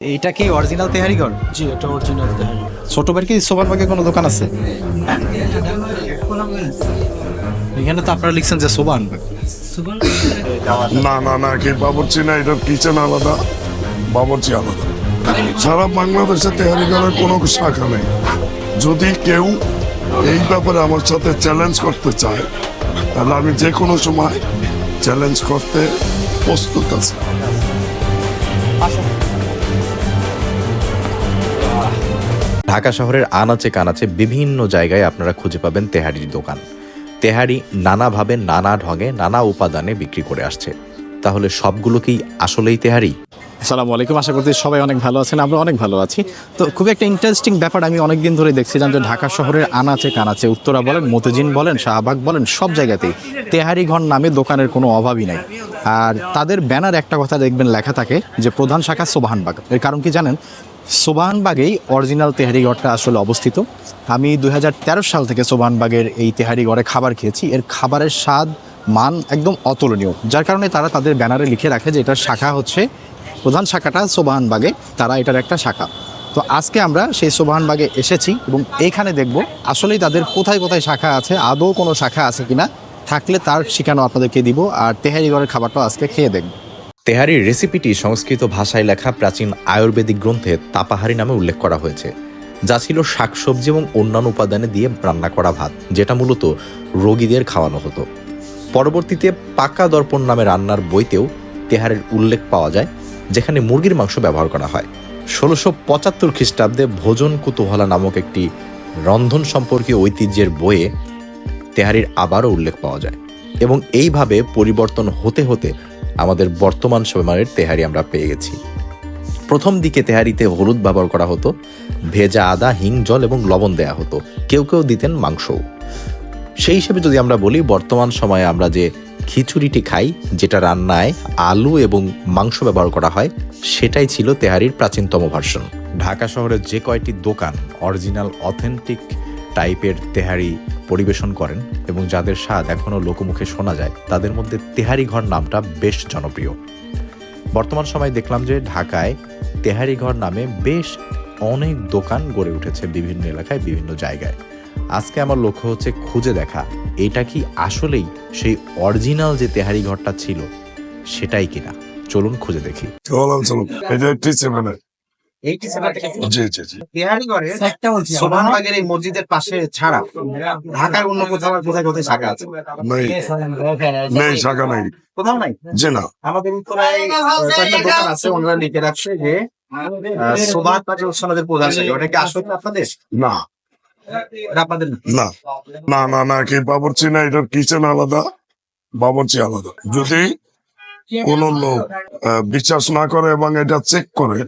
এইটা কি অরিজিনাল তেহারিগড় জি এটা অরিজিনাল তেহারি ছোট ভাইয়ের কি সোবানবাগে কোনো দোকান আছে? এখানে তো আপনারা লিখছেন যে সোবানবাগ না না না কি বাবরচি না এটার কিচেন আলাদা বাবরচি আলাদা। সারা বাংলাদেশে তেহারি করার কোনো শাখা নেই। যদি কেউ এই ব্যাপারে আমার সাথে চ্যালেঞ্জ করতে চায় তাহলে আমি যে কোনো সময় চ্যালেঞ্জ করতে প্রস্তুত আছি। ঢাকা শহরের আনাচে কানাচে বিভিন্ন জায়গায় আপনারা খুঁজে পাবেন তেহারির দোকান। তেহারি নানাভাবে নানা ঢঙে নানা উপাদানে বিক্রি করে আসছে। তাহলে সবগুলো কি আসলেই তেহারি? আসসালামু আলাইকুম, আশা করছি সবাই অনেক ভালো আছেন, আমরা অনেক ভালো আছি। তো খুব একটা ইন্টারেস্টিং ব্যাপার আমি অনেকদিন ধরে দেখছিলাম যে ঢাকা শহরের আনাচে কানাচে, উত্তরা বলেন মতিঝিন বলেন, শাহবাগ বলেন, সব জায়গাতেই তেহারি ঘর নামে দোকানের কোনো অভাবই নাই। আর তাদের ব্যানার একটা কথা দেখবেন লেখা থাকে যে প্রধান শাখা সোবাহানবাগ। এর কারণ কি জানেন? সোবাহানবাগেই অরিজিনাল তেহারি ঘরটা আসলে অবস্থিত। আমি দু হাজার তেরো সাল থেকে সোবাহানবাগের এই তেহারি ঘরে খাবার খেয়েছি। এর খাবারের স্বাদ, মান একদম অতুলনীয়। যার কারণে তারা তাদের ব্যানারে লিখে রাখে যে এটার শাখা হচ্ছে প্রধান শাখাটা সোবাহানবাগে তারা এটার একটা শাখা। তো আজকে আমরা সেই সোবাহানবাগে এসেছি এবং এইখানে দেখব আসলেই তাদের কোথায় কোথায় শাখা আছে, আদৌ কোনো শাখা আছে কিনা। থাকলে তার ঠিকানা আপনাদেরকে দিব। আর তেহারিগড়ের খাবারটাও আজকে খেয়ে দেখব। তেহারির রেসিপিটি সংস্কৃত ভাষায় লেখা প্রাচীন আয়ুর্বেদিক গ্রন্থে তাপাহারি নামে উল্লেখ করা হয়েছে, যা ছিল শাকসবজি এবং অন্যান্য উপাদানে দিয়ে রান্না করা ভাত, যেটা মূলত রোগীদের খাওয়ানো হতো। পরবর্তীতে পাকা দর্পণ নামে রান্নার বইতেও তেহারের উল্লেখ পাওয়া যায়, যেখানে মুরগির মাংস ব্যবহার করা হয়। ষোলোশো পঁচাত্তর খ্রিস্টাব্দে ভোজন কুতূহলা নামক একটি রন্ধন সম্পর্কীয় ঐতিহ্যের বইয়ে তেহারির আবারও উল্লেখ পাওয়া যায়, এবং এইভাবে পরিবর্তন হতে হতে আমাদের বর্তমান সময়ের তেহারি আমরা পেয়ে গেছি। প্রথম দিকে তেহারিতে হলুদ ব্যবহার করা হতো, ভেজা আদা, হিং, জল এবং লবণ দেয়া হতো। কেউ কেউ দিতেন মাংসও। সেই হিসেবে যদি আমরা বলি, বর্তমান সময়ে আমরা যে খিচুড়িটি খাই, যেটা রান্নায় আলু এবং মাংস ব্যবহার করা হয়, সেটাই ছিল তেহারির প্রাচীনতম ভার্সন ঢাকা শহরের যে কয়টি দোকান অরিজিনাল অথেন্টিক টাইপের তেহারি পরিবেশন করেন এবং যাদের স্বাদ এখনও লোকমুখে শোনা যায়, তাদের মধ্যে তেহারি ঘর নামটা বেশ জনপ্রিয়। বর্তমান সময়ে দেখলাম যে ঢাকায় তেহারি ঘর নামে বেশ অনেক দোকান গড়ে উঠেছে বিভিন্ন এলাকায়, বিভিন্ন জায়গায়। আজকে আমার লক্ষ্য হচ্ছে খুঁজে দেখা, এটা কি আসলেই সেই অরিজিনাল যে তেহারি ঘরটা ছিল, সেটাই কিনা? চলুন খুঁজে দেখি। চলুন চলুন এটা এইটি সেভেন থেকে জি জি জি। তেহারিগড়ের সোবানবাগের এই মসজিদের পাশে ছাড়া ঢাকার অন্য কোথাও কোথায় কোথায় শাখা আছে? নেই। নেই শাখা নেই। কোথাও নাই? জি না। আমাদের উত্তরায় কয়েকটা দোকান আছে ওনারা লিখে রাখছে যে সোবান বাজার প্রধান শাখা। ওটা কি আসলে আপনাদের? না। না? না। না না না কি বাবরচি না এটার কিচেন আলাদা বাবরচি আলাদা। যদি কোন লোক আহ, বিশ্বাস না করে এবং এটা চেক করে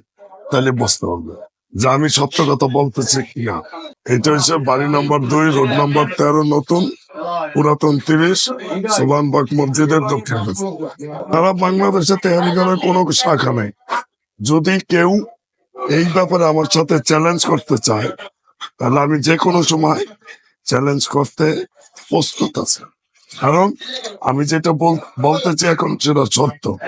তাহলে বুঝতে হবে। যে আমি সত্য কথা বলতেছি কিনা। এটা হচ্ছে বাড়ি নম্বর দুই, রোড নম্বর তেরো, নতুন, পুরাতন তিরিশ সোলানবাগ মসজিদের দক্ষিণ তারা বাংলাদেশে তেহারি করার কোনো শাখা নেই। যদি কেউ এই ব্যাপারে আমার সাথে চ্যালেঞ্জ করতে চায়, তাহলে আমি যে কোনো সময় চ্যালেঞ্জ করতে প্রস্তুত আছি। কারণ আমি যেটা বল- বলতেছি এখন সেটা সত্য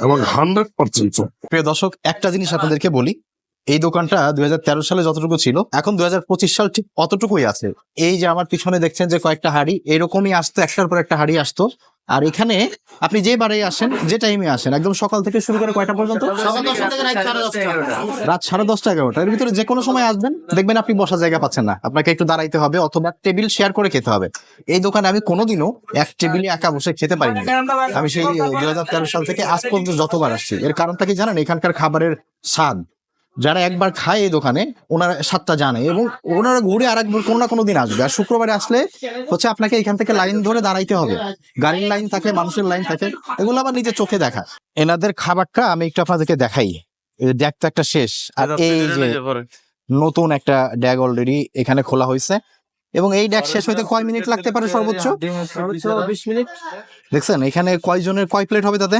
এবং হান্ড্রেড পার্সেন্ট সত্য। প্রিয় দর্শক, একটা জিনিস আপনাদেরকে বলি, এই দোকানটা দুই হাজার তেরো সালে যতটুকু ছিল, এখন দুই হাজার পঁচিশ সাল ঠিক অতটুকুই আছে। এই যে আমার পিছনে দেখছেন যে কয়েকটা হাড়ি, এরকমই আসতো, একটার পর একটা হাড়ি আসতো। আর এখানে আপনি যে বারে আসেন যে টাইমে আসেন একদম সকাল থেকে শুরু করে কয়টা পর্যন্ত? রাত সাড়ে দশটা। এগারোটা। এর ভিতরে যে কোনো সময় আসবেন দেখবেন আপনি বসার জায়গা পাচ্ছেন না। আপনাকে একটু দাঁড়াইতে হবে অথবা টেবিল শেয়ার করে খেতে হবে। এই দোকানে আমি কোনোদিনও এক টেবিলে একা বসে খেতে পারিনি। আমি সেই দুই তেরো সাল থেকে আজ পর্যন্ত যতবার আসছি। এর কারণটা কি জানেন? এখানকার খাবারের স্বাদ। যারা একবার খায় এই দোকানে ওনারা স্বাদটা জানে এবং ওনারা ঘুরে আর একবার কোনো না কোনো দিন আসবে। আর শুক্রবারে আসলে হচ্ছে আপনাকে এখান থেকে লাইন ধরে দাঁড়াইতে হবে। গাড়ির লাইন থাকে মানুষের লাইন থাকে এগুলো আবার নিজের চোখে দেখা। এনাদের খাবারটা আমি একটু আপনাদেরকে দেখাই। ড্যাগ তো একটা শেষ। আর এই যে নতুন একটা ড্যাগ অলরেডি এখানে খোলা হয়েছে। এবং এই ড্যাগ শেষ হইতে কয় মিনিট লাগতে পারে সর্বোচ্চ? বিশ মিনিট। দেখছেন এখানে কয়জনের কয় প্লেট হবে তাতে?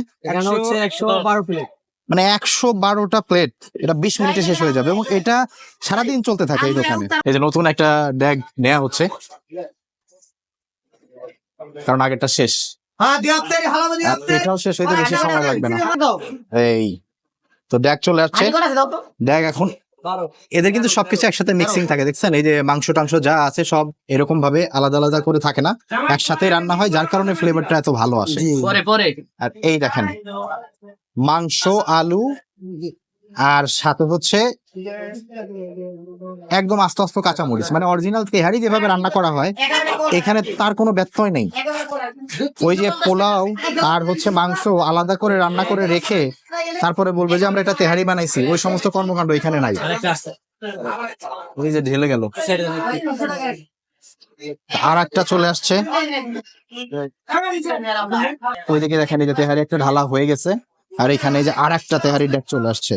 হচ্ছে একশো বারো প্লেট মানে একশো বারোটা প্লেট এটা বিশ মিনিটে শেষ হয়ে যাবে এবং এটা সারাদিন চলতে থাকে এই দোকানে। এই যে নতুন একটা ড্যাগ নেওয়া হচ্ছে। কারণ আগেরটা শেষ। এটাও শেষ হইতে বেশি সময় লাগবে না। এই তো ড্যাগ চলে আসছে। ড্যাগ এখন। এদের কিন্তু সবকিছু একসাথে মিক্সিং থাকে দেখছেন? এই যে মাংস টাংস যা আছে সব এরকম ভাবে আলাদা আলাদা করে থাকে না? একসাথে রান্না হয় যার কারণে ফ্লেভারটা এত ভালো আসে। পরে পরে। আর এই দেখেন মাংস আলু আর সাথে হচ্ছে একদম আস্তে আস্তে কাঁচামরিচ মানে অরিজিনাল তেহারি যেভাবে রান্না করা হয় এখানে তার কোনো ব্যত্যয় নেই। ওই যে পোলাও আর হচ্ছে মাংস আলাদা করে রান্না করে রেখে তারপরে বলবে যে আমরা এটা তেহারি বানাইছি ওই সমস্ত কর্মকাণ্ড এখানে নাই। ওই যে ঢেলে গেল। আর একটা চলে আসছে। ওইদিকে দেখেন যে তেহারি একটা ঢালা হয়ে গেছে। আর এখানে যে আর একটা তেহারি ডাক চলে আসছে।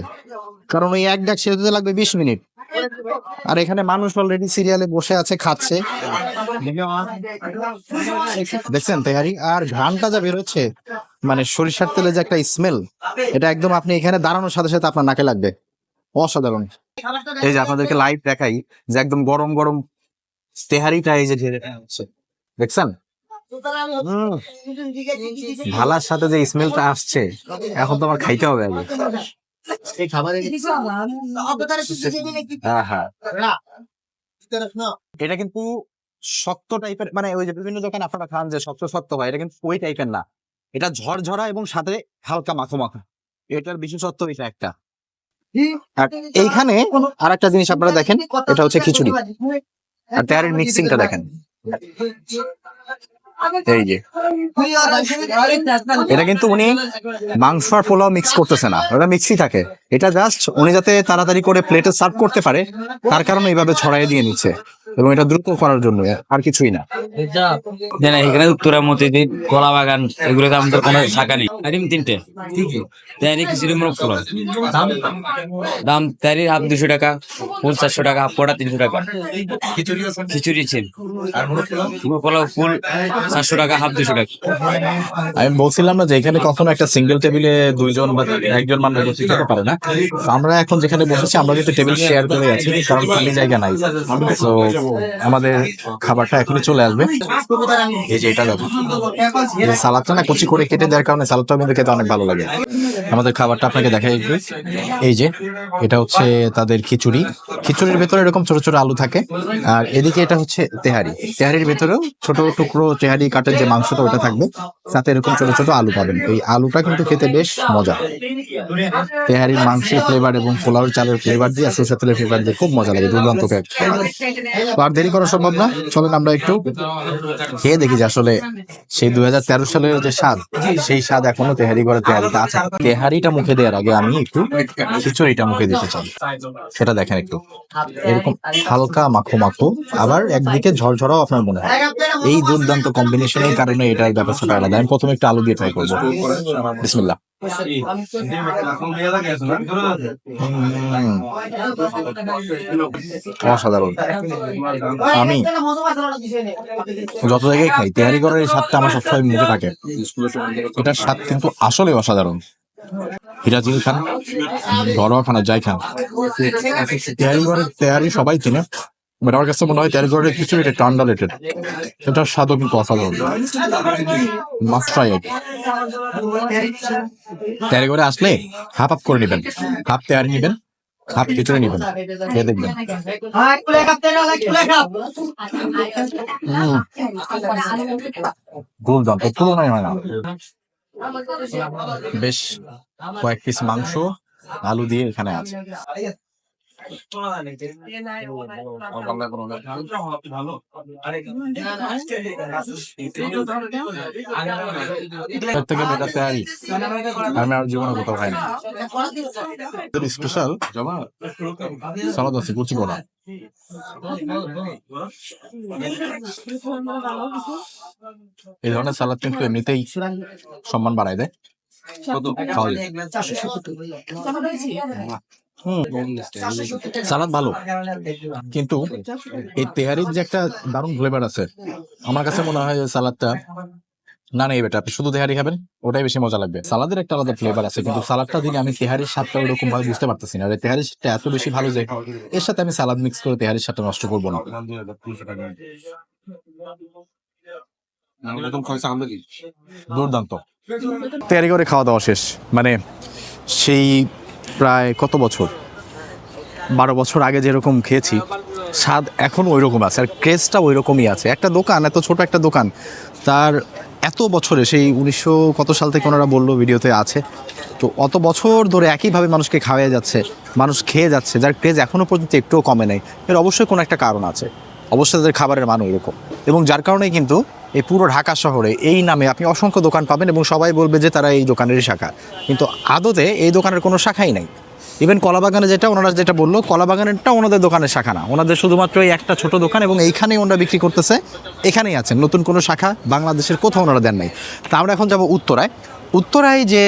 কারণ ওই এক ডাক হতে লাগবে বিশ মিনিট। আর এখানে মানুষ অলরেডি সিরিয়ালে বসে আছে, খাচ্ছে। দেখছেন তেহারি? আর ঘ্রানটা যা বেরোচ্ছে মানে সরিষার তেলে যে একটা স্মেল এটা একদম আপনি এখানে দাঁড়ানোর সাথে সাথে আপনার নাকে লাগবে। অসাধারণ। এই যে আপনাদেরকে লাইভ দেখাই যে একদম গরম গরম তেহারিটা এই যে ঢেলে দেখছেন? ভালার সাথে যে স্মেলটা আসছে এখন তো আমার খাইতে হবে আগে এই খাবারে এটা কিন্তু শক্ত টাইপের মানে ওই যে বিভিন্ন দোকানে আপনারা খান যে শক্ত শক্ত হয় এটা কিন্তু ওই টাইপের না। এটা ঝরঝরা এবং সাথে হালকা মাখো মাখো। এটার বিশেষত্ব এটা একটা। আর এইখানে আর একটা জিনিস আপনারা দেখেন এটা হচ্ছে খিচুড়ি। আর তেহারির মিক্সিংটা দেখেন। এই যে। এটা কিন্তু উনি মাংস আর পোলাও মিক্স করতেছে না। ওটা মিক্সই থাকে। এটা জাস্ট উনি যাতে তাড়াতাড়ি করে প্লেটে সার্ভ করতে পারে তার কারণে এইভাবে ছড়াই দিয়ে নিচ্ছে। এবং এটা দ্রুত করার জন্য আর কিছুই না। না এখানে উত্তরা মতিদ্বীপ কলা বাগান এগুলোতে আমাদের কোনো শাখা নেই। তিনটে। তাই পোলাও। দাম তারি হাফ দুশো টাকা ফুল চারশো টাকা হাফ পোড়া তিনশো টাকা। খিচুড়ি ছিল। পোলাও ফুল চারশো টাকা হাফ দুশো টাকা। আমি বলছিলাম না যে এখানে কখনো একটা সিঙ্গেল টেবিলে দুইজন বা একজন মানুষ বসে খেতে পারে না। তো আমরা এখন যেখানে বসেছি আমরা কিন্তু টেবিল শেয়ার করে আছি কারণ খালি জায়গা নাই। তো আমাদের খাবারটা এখনই চলে আসবে। এই যে এটা দেখো। সালাদটা না কুচি করে কেটে দেওয়ার কারণে সালাদটা কিন্তু খেতে অনেক ভালো লাগে। আমাদের খাবারটা আপনাকে দেখাই এই যে, এটা হচ্ছে তাদের খিচুড়ি। খিচুড়ির ভেতরে এরকম ছোট ছোট আলু থাকে। আর এদিকে এটা হচ্ছে তেহারি। তেহারির ভেতরেও ছোট টুকরো তেহারি কাটের যে মাংসটা ওটা থাকবে, সাথে এরকম ছোট ছোট আলু পাবেন। এই আলুটা কিন্তু খেতে বেশ মজা। তেহারির মাংসের ফ্লেভার এবং পোলাও চালের ফ্লেভার দিয়ে সরষের ফ্লেভার দিয়ে খুব মজা লাগে, দুর্দান্ত আর দেরি করা সম্ভব না। চলেন আমরা একটু খেয়ে দেখি যে আসলে সেই দুই হাজার তেরো সালের যে স্বাদ সেই স্বাদ এখনও তেহারি করে তেহারিটা আছে। তেহারিটা মুখে দেওয়ার আগে আমি একটু খিচুড়িটা মুখে দিতে চাই। সেটা দেখেন একটু। এরকম হালকা মাখো মাখো আবার একদিকে ঝরঝরাও আপনার মনে হয়। এই দুর্দান্ত কম্বিনেশনের কারণে এটার ব্যাপারটা আলাদা। আমি প্রথমে একটু আলু দিয়ে ট্রাই করব। বিসমিল্লাহ। উম, অসাধারণ আমি যত জায়গায় খাই তেহারি করার এই স্বাদটা আমার সবসময় মুখে থাকে। এটার স্বাদ কিন্তু আসলে অসাধারণ। হিরাজিল খান ঘরোয়া খানা যাই খান তেহারি ঘরের তেহারি সবাই চিনে। বাট কাছে মনে হয় তেহারি কিছু এটা টান্ডা রেটেড এটার স্বাদও কিন্তু অসাধারণ মাস্ট ট্রাই ইট আসলে হাফ হাফ করে নেবেন। হাফ তেহারি নেবেন হাফ খিচুড়ি নেবেন। খেয়ে দেখবেন। দুর্দান্ত তুলনায় হয় না। বেশ কয়েক পিস মাংস, আলু দিয়ে এখানে আছে। থেকে বেটার তেহারি আমি আর জীবনে কোথাও খাইনি স্পেশাল জমা সালাদ আছে কুচি করা এই ধরনের সালাদ কিন্তু এমনিতেই সম্মান বাড়ায় দেয়। খাওয়া যায়। সালাদ ভালো। কিন্তু এই তেহারির যে একটা দারুণ ফ্লেভার আছে আমার কাছে মনে হয় সালাদটা না না বেটা আপনি শুধু তেহারি খাবেন ওটাই বেশি মজা লাগবে। সালাদের একটা আলাদা ফ্লেভার আছে কিন্তু সালাদটা দিলে আমি তেহারির স্বাদটা ওরকম ভাবে বুঝতে পারতেছি না আর তেহারির স্বাদটা এত বেশি ভালো যে এর সাথে আমি সালাদ মিক্স করে তেহারির স্বাদটা নষ্ট করব না। দুর্দান্ত। তেয়ারি করে খাওয়া দাওয়া শেষ। মানে সেই প্রায় কত বছর? বারো বছর আগে যেরকম খেয়েছি, স্বাদ এখন ওই রকম আছে আর ক্রেজটা ওই রকমই আছে। একটা দোকান, এত ছোট একটা দোকান, তার এত বছরে, সেই উনিশশো কত সাল থেকে ওনারা বলল ভিডিওতে আছে, তো অত বছর ধরে একইভাবে মানুষকে খাওয়াই যাচ্ছে, মানুষ খেয়ে যাচ্ছে, যার ক্রেজ এখনও পর্যন্ত একটুও কমে নেই। এর অবশ্যই কোনো একটা কারণ আছে। অবশ্যই তাদের খাবারের মান এরকম। এবং যার কারণেই কিন্তু এই পুরো ঢাকা শহরে এই নামে আপনি অসংখ্য দোকান পাবেন এবং সবাই বলবে যে তারা এই দোকানেরই শাখা। কিন্তু আদতে এই দোকানের কোনো শাখাই নাই। ইভেন কলাবাগানে যেটা, ওনারা যেটা বলল, কলাবাগানেরটা ওনাদের দোকানের শাখা না। ওনাদের শুধুমাত্র এই একটা ছোট দোকান এবং এইখানেই ওনারা বিক্রি করতেছে। এখানেই আছেন। নতুন কোনো শাখা বাংলাদেশের কোথাও ওনারা দেন নাই। তা আমরা এখন যাব উত্তরায়। উত্তরায় যে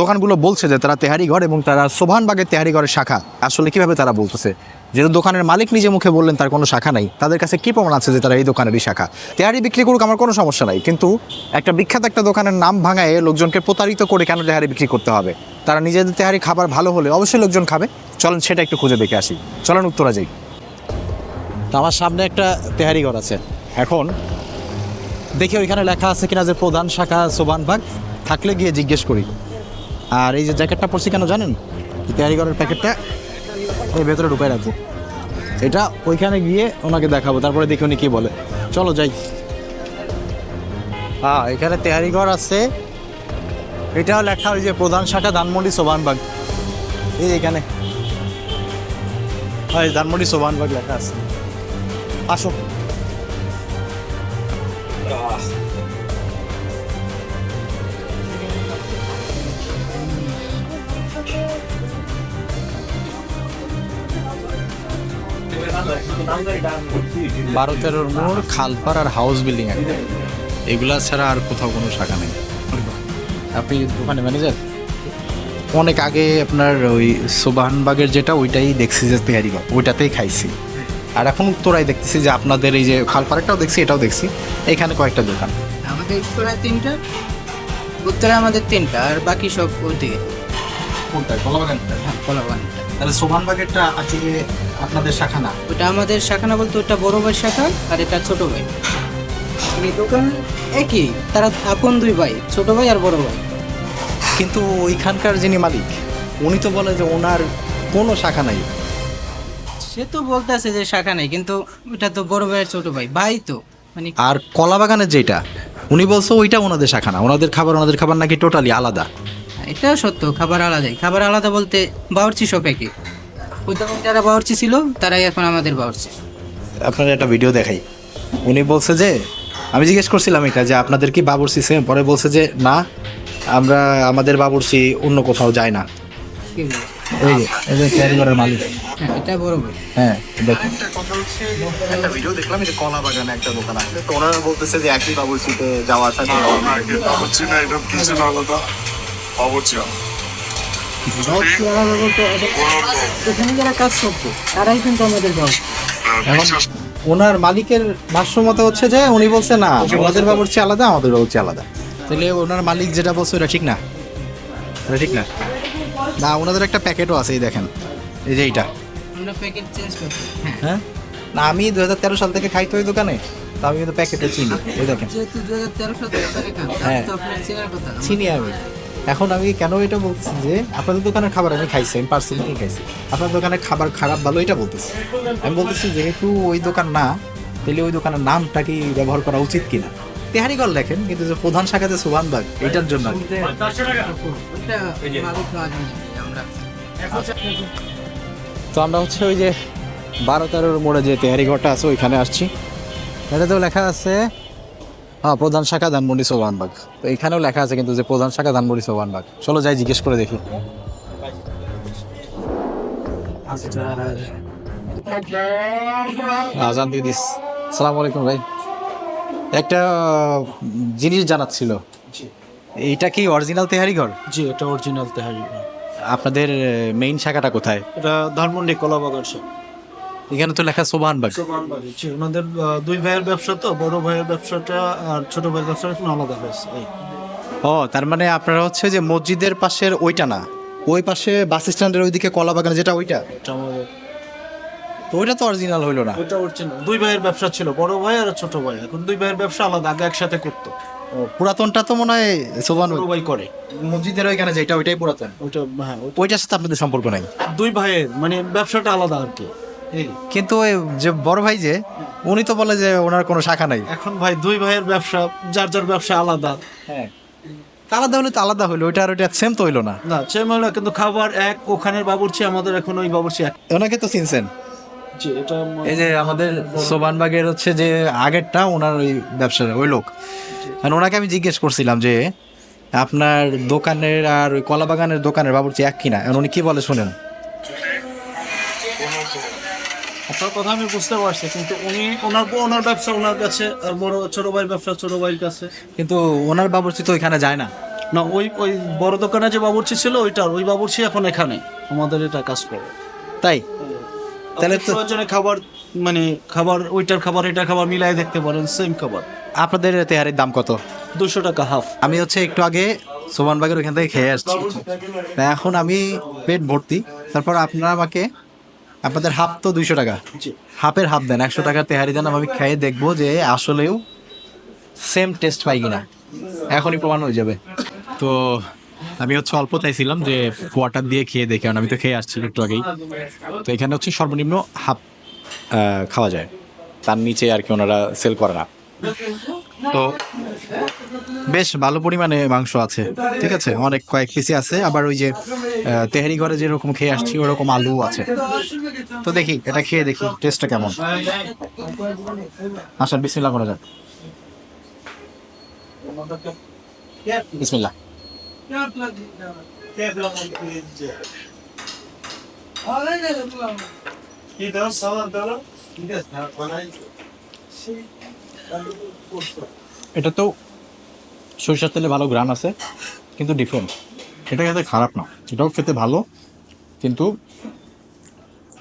দোকানগুলো বলছে যে তারা তেহারিঘর এবং তারা সোভানবাগের তেহারিঘরের শাখা, আসলে কীভাবে তারা বলতেছে? যেহেতু দোকানের মালিক নিজে মুখে বললেন তার কোনো শাখা নাই, তাদের কাছে কি প্রমাণ আছে যে তারা এই দোকানেরই শাখা? তেহারি বিক্রি করুক আমার কোনো সমস্যা নাই, কিন্তু একটা বিখ্যাত একটা দোকানের নাম ভাঙায় লোকজনকে প্রতারিত করে কেন তেহারি বিক্রি করতে হবে? তারা নিজেদের তেহারি খাবার ভালো হলে অবশ্যই লোকজন খাবে। চলেন সেটা একটু খুঁজে দেখে আসি। চলেন উত্তরা যাই। আমার সামনে একটা তেহারি ঘর আছে। এখন দেখি ওইখানে লেখা আছে কিনা যে প্রধান শাখা সোবানবাগ থাকলে গিয়ে জিজ্ঞেস করি। আর এই যে জ্যাকেটটা পড়ছি কেন জানেন? তেহারি প্যাকেটটা এই ভেতরে ঢুকাই রাখব। এটা ওইখানে গিয়ে ওনাকে দেখাবো, তারপরে দেখি উনি কী বলে। চলো যাই। হ্যাঁ এখানে তেহারি ঘর আছে। এটাও লেখা ওই যে প্রধান শাখা ধানমন্ডি সোবানবাগ এই এখানে। হয় ধানমন্ডি সোবানবাগ লেখা আছে। আসো। বারো তেরোর মোড় খালপাড় আর হাউস বিল্ডিং একটা এগুলা ছাড়া আর কোথাও কোনো শাখা নেই। আপনি দোকানে ম্যানেজার? অনেক আগে আপনার ওই সোবাহানবাগের যেটা ওইটাই দেখছি যে তেহারি ওইটাতেই খাইছি। আর এখন উত্তরায় দেখতেছি যে আপনাদের এই যে খালপাড়াটাও দেখছি এটাও দেখছি। এখানে কয়েকটা দোকান। আমাদের উত্তরায় তিনটা উত্তরায় আমাদের তিনটা আর বাকি সব ওদিকে কোনটা কলাবাগান হ্যাঁ কলাবাগান তাহলে সোবাহানবাগেরটা আছে আপনাদের শাখা না? ওটা আমাদের শাখা না বলতে ওটা বড় ভাই শাখা আর এটা ছোট ভাই। এই দোকান একই তারা আপন দুই ভাই ছোট ভাই আর বড় ভাই। কিন্তু ওইখানকার যিনি মালিক উনি তো বলে যে ওনার কোনো শাখা নাই। সে তো বলতেছে যে শাখা নেই কিন্তু ওটা তো বড় ভাইয়ের ছোট ভাই ভাই তো। মানে আর কলাবাগানের যেটা উনি বলছে ওইটা ওনাদের শাখা না ওনাদের খাবার ওনাদের খাবার নাকি টোটালি আলাদা। এটা সত্য খাবার আলাদাই। খাবার আলাদা বলতে বাউরছি সব উদ্যোগ যারা বাউরছি ছিল তারাই এখন আমাদের বাউরছি আপনার একটা ভিডিও দেখাই। উনি বলছে যে আমি জিজ্ঞেস করছিলাম এটা যে আপনাদের কি বাবুরচি সেম পরে বলছে যে না আমরা আমাদের বাবুরচি অন্য কোথাও যায় না। হ্যাঁ, এটা হ্যাঁ দেখুন একটা ভিডিও দেখলাম যে কলা বাগানে একটা তো ওনারা যে একই যাওয়া আসা না আলাদা। এখানে যারা কাজ করছে তারাই কিন্তু আমাদের বাবুর্চি ওনার মালিকের ভাষ্য মতে হচ্ছে যে উনি বলছে না ওনাদের বাবুর্চি আলাদা আমাদের বাবুর্চি আলাদা। তাহলে ওনার মালিক যেটা বলছে ওটা ঠিক না? এটা ঠিক না? না ওনাদের একটা প্যাকেটও আছে এই দেখেন। এই যে এইটা। হ্যাঁ হ্যাঁ? না আমি দু হাজার তেরো সাল থেকে খাইতো ওই দোকানে তো আমি কিন্তু প্যাকেটে চিনি এই দেখেন। হ্যাঁ। চিনি আমি। এখন আমি কেন এটা বলছি যে, আপনাদের দোকানের খাবার আমি খাইছি, আমি পার্সোনালি খাইছি? আপনার দোকানের খাবার খারাপ ভালো এটা বলতেছি। আমি বলতেছি যেহেতু ওই দোকান না, তাহলে ওই দোকানের নামটা কি ব্যবহার করা উচিত কিনা? তেহারিগল দেখেন কিন্তু যে প্রধান শাখা যে সুবানবাগ এটার জন্য তো আমরা হচ্ছে ওই যে বারো তেরোর মোড়ে যে তেহারি ঘরটা আছে, ওইখানে আসছি। এটাতেও লেখা আছে হ্যাঁ প্রধান শাখা ধানমন্ডি সোবানবাগ তো এখানেও লেখা আছে কিন্তু যে প্রধান শাখা ধানমন্ডি সোবানবাগ চলো যাই জিজ্ঞেস করে দেখি। আজান দিয়ে দিস। সালাম আলাইকুম ভাই। একটা জিনিস জানার ছিল এইটা কি অরিজিনাল তেহারি ঘর? জি এটা অরিজিনাল তেহারি ঘর। আপনাদের মেইন শাখাটা কোথায়? এটা ধানমন্ডি কলাবাগান সব এখানে তো লেখা সোবানবাগ সোবানবাড়ি জি। ওনাদের আহ, দুই ভাইয়ের ব্যবসা তো বড় ভাইয়ের ব্যবসাটা আর ছোট ভাইয়ের ব্যবসাটা আলাদা হয়েছে ও তার মানে আপনারা হচ্ছে যে মসজিদের পাশের ওইটা না ওই পাশে বাস স্ট্যান্ডের ওইদিকে কলা বাগান যেটা ওইটা? তো ওইটা তো অরিজিনাল হইল না? ওইটা অরিজিনাল দুই ভাইয়ের ব্যবসা ছিল বড় ভাই আর ছোট ভাই। এখন দুই ভাইয়ের ব্যবসা আলাদা আগে একসাথে করতো। পুরাতনটা তো মনে হয় সোবান ভাই করে। মসজিদের ওইখানে যেটা ওইটাই পুরাতন। ওইটা হ্যাঁ ওইটার সাথে আপনাদের সম্পর্ক নাই? দুই ভাইয়ের মানে ব্যবসাটা আলাদা আর কি। কিন্তু ওই যে বড় ভাই যে উনি তো বলে যে ওনার কোনো শাখা নাই। এখন ভাই দুই ভাইয়ের ব্যবসা যার যার ব্যবসা আলাদা। হ্যাঁ। আলাদা হলে তো আলাদা হইল ওইটা আর ওইটা সেম তো হইল না। না চেমালা কিন্তু খাবার এক ওখানের বাবুর্চি আমাদের এখন ওই বাবুর্চি এক। ওনাকে তো চিনছেন? জি, এটা এই যে আমাদের সোবানবাগের হচ্ছে যে আগেরটা ওনার ওই ব্যবসার ওই লোক। আর ওনাকে আমি জিজ্ঞেস করছিলাম যে আপনার দোকানের আর ওই কলা বাগানের দোকানের বাবুর্চি এক কিনা? উনি কি বলে শুনেন? আপনার কথা আমি বুঝতে পারছি কিন্তু উনি ওনার ওনার ব্যবসা ওনার কাছে আর বড় ছোট ভাইয়ের ব্যবসা ছোট ভাইয়ের কাছে। কিন্তু ওনার বাবুর্চি তো ওইখানে যায় না। না ওই ওই বড় দোকানে যে বাবুর্চি ছিল ওইটার ওই বাবুর্চি এখন এখানে। আমাদের এটা কাজ করে। তাই? তাহলে তো- খাবার মানে খাবার ওইটার খাবার এটার খাবার মিলাই দেখতে পারেন সেম খাবার। আপনাদের তেহারির দাম কত? দুশো টাকা হাফ আমি হচ্ছে একটু আগে সোমানবাগের ওখান থেকে খেয়ে আসছি। এখন আমি পেট ভর্তি। তারপর আপনারা আমাকে আপনাদের হাফ তো দুইশো টাকা। হাফের হাফ দেন একশো টাকার তেহারি দেন আমি খেয়ে দেখব যে আসলেও সেম টেস্ট পাই কিনা। এখনই প্রমাণ হয়ে যাবে। তো আমি হচ্ছে অল্প চাইছিলাম যে কোয়ার্টার দিয়ে খেয়ে দেখে আমি তো খেয়ে আসছি একটু আগেই। তো এখানে হচ্ছে সর্বনিম্ন হাফ খাওয়া যায়। তার নিচে আর কি ওনারা সেল করে না। তো বেশ ভালো পরিমাণে মাংস আছে, ঠিক আছে? অনেক কয়েক পিসি আছে। আবার ওই যে তেহারি ঘরে যেরকম খেয়ে আসছি, ওরকম আলু আছে। তো দেখি, এটা খেয়ে দেখি টেস্টটা কেমন? আসেন বিসমিল্লা করা যাক। বিসমিল্লাহ। এটা তো সরিষার তেলে ভালো গ্রান আছে কিন্তু ডিফারেন্ট এটা খেতে খারাপ না এটাও খেতে ভালো কিন্তু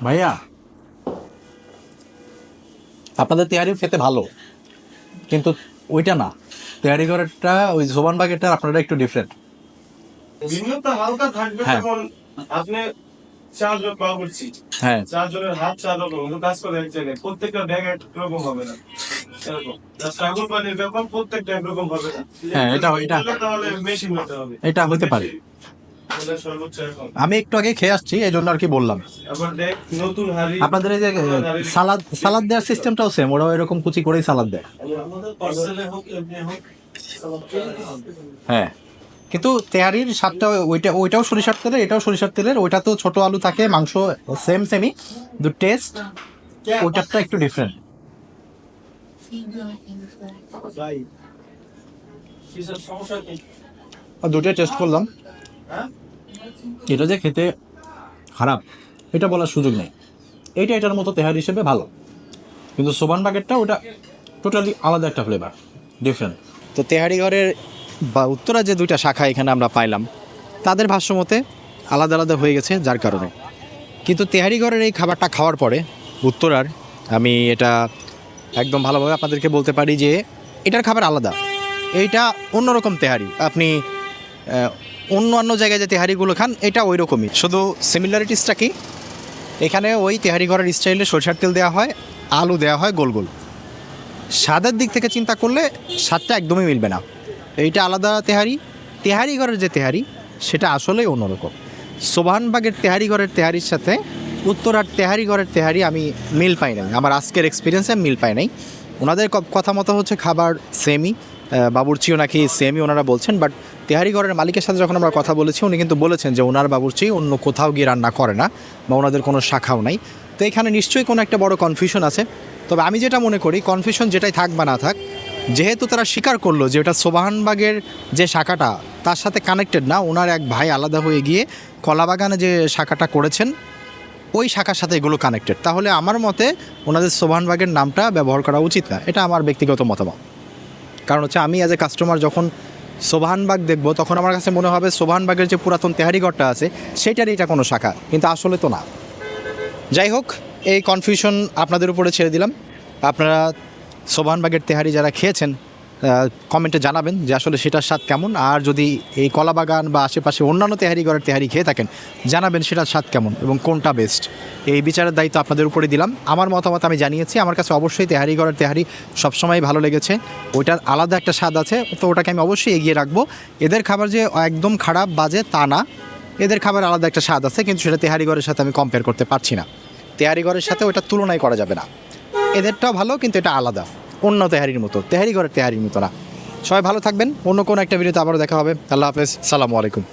ভাইয়া আপনাদের তেহারিও খেতে ভালো কিন্তু ওইটা না। তেহারি ঘরেরটা ওই জোবান বাগেরটা আপনারা একটু ডিফারেন্ট ভিন্নতা হালকা থাকবে হ্যাঁ। আপনি চারজন বাবুর্চি হ্যাঁ। চারজনের হাত চার রকম কাজ করে এক জায়গায়। প্রত্যেকটা ব্যাগ এক রকম হবে না। এরকম। সাগর পানির ব্যাপার প্রত্যেকটা একরকম হবে না। হ্যাঁ, এটা- এটা- এটা হতে পারে। আমি একটু আগে খেয়ে আসছি এই জন্য আর কি বললাম। আপনাদের এই যে সালাদ সালাদ দেওয়ার সিস্টেমটাও সেম ওরাও এরকম কুচি করেই সালাদ দেয়। হ্যাঁ। কিন্তু তেহারির স্বাদটা ওইটা ওইটাও সরিষার তেলের এটাও সরিষার তেলের ওইটা তো ছোট আলু থাকে মাংস সেম সেমই দু টেস্ট ওইটারটা একটু ডিফারেন্ট ভাই কিসের সমস্যা কি দুটোই টেস্ট করলাম। এটা যে খেতে খারাপ এটা বলার সুযোগ নেই। এইটা এটার মতো তেহারি হিসেবে ভালো। কিন্তু সোবান বাগেরটা ওটা টোটালি আলাদা একটা ফ্লেভার ডিফারেন্ট তো তেহারি ঘরের বা উত্তরা যে দুইটা শাখা এখানে আমরা পাইলাম তাদের ভাষ্যমতে আলাদা আলাদা হয়ে গেছে যার কারণে। কিন্তু তেহারি ঘরের এই খাবারটা খাওয়ার পরে উত্তরার আমি এটা একদম ভালোভাবে আপনাদেরকে বলতে পারি যে এটার খাবার আলাদা। এইটা অন্যরকম তেহারি। আপনি অন্য অন্য জায়গায় যে তেহারিগুলো খান, এটা ওই রকমই শুধু সিমিলারিটিসটা কি? এখানে ওই তেহারি ঘরের স্টাইলে সরষার তেল দেওয়া হয়, আলু দেওয়া হয়, গোল গোল। স্বাদের দিক থেকে চিন্তা করলে স্বাদটা একদমই মিলবে না। এইটা আলাদা তেহারি। তেহারি ঘরের যে তেহারি, সেটা আসলেই অন্যরকম। সোবানবাগের তেহারি ঘরের তেহারির সাথে উত্তরার তেহারি ঘরের তেহারি আমি মিল পাই নাই। আমার আজকের এক্সপিরিয়েন্সে মিল পাই নাই। ওনাদের কথা মতো হচ্ছে খাবার সেমই বাবুর্চিও নাকি সেমই ওনারা বলছেন বাট তেহারি ঘরের মালিকের সাথে যখন আমরা কথা বলেছি, উনি কিন্তু বলেছেন যে ওনার বাবুর্চি অন্য কোথাও গিয়ে রান্না করে না বা ওনাদের কোনো শাখাও নাই। তো এখানে নিশ্চয়ই কোনো একটা বড় কনফিউশন আছে। তবে আমি যেটা মনে করি কনফিউশন যেটাই থাক বা না থাক, যেহেতু তারা স্বীকার করল যে ওটা সোবাহানবাগের যে শাখাটা, তার সাথে কানেক্টেড না, ওনার এক ভাই আলাদা হয়ে গিয়ে কলাবাগানে যে শাখাটা করেছেন ওই শাখার সাথে এগুলো কানেক্টেড তাহলে আমার মতে ওনাদের সোবাহানবাগের নামটা ব্যবহার করা উচিত না। এটা আমার ব্যক্তিগত মতামত। কারণ হচ্ছে আমি অ্যাজ এ কাস্টমার যখন সোবাহানবাগ দেখব, তখন আমার কাছে মনে হবে সোবাহানবাগের যে পুরাতন তেহারিঘরটা আছে, সেটারই এটা কোনো শাখা। কিন্তু আসলে তো না। যাই হোক, এই কনফিউশন আপনাদের উপরে ছেড়ে দিলাম। আপনারা সোবাহানবাগের তেহারি যারা খেয়েছেন কমেন্টে জানাবেন যে আসলে সেটার স্বাদ কেমন। আর যদি এই কলাবাগান বা আশেপাশে অন্যান্য তেহারি ঘরের তেহারি খেয়ে থাকেন, জানাবেন সেটার স্বাদ কেমন এবং কোনটা বেস্ট এই বিচারের দায়িত্ব আপনাদের উপরে দিলাম। আমার মতামত আমি জানিয়েছি, আমার কাছে অবশ্যই তেহারি ঘরের তেহারি সবসময় ভালো লেগেছে। ওইটার আলাদা একটা স্বাদ আছে, তো ওটাকে আমি অবশ্যই এগিয়ে রাখব। এদের খাবার যে একদম খারাপ বাজে তা না। এদের খাবার আলাদা একটা স্বাদ আছে, কিন্তু সেটা তেহারি ঘরের সাথে আমি কম্পেয়ার করতে পারছি না। তেহারি ঘরের সাথে ওটা তুলনাই করা যাবে না। এদেরটাও ভালো, কিন্তু এটা আলাদা। অন্য তেহারির মতো। তেহারি ঘরের তেহারির মতো না। সবাই ভালো থাকবেন। অন্য কোনো একটা ভিডিওতে আবারও দেখা হবে। আল্লাহ হাফেজ। সালামু আলাইকুম।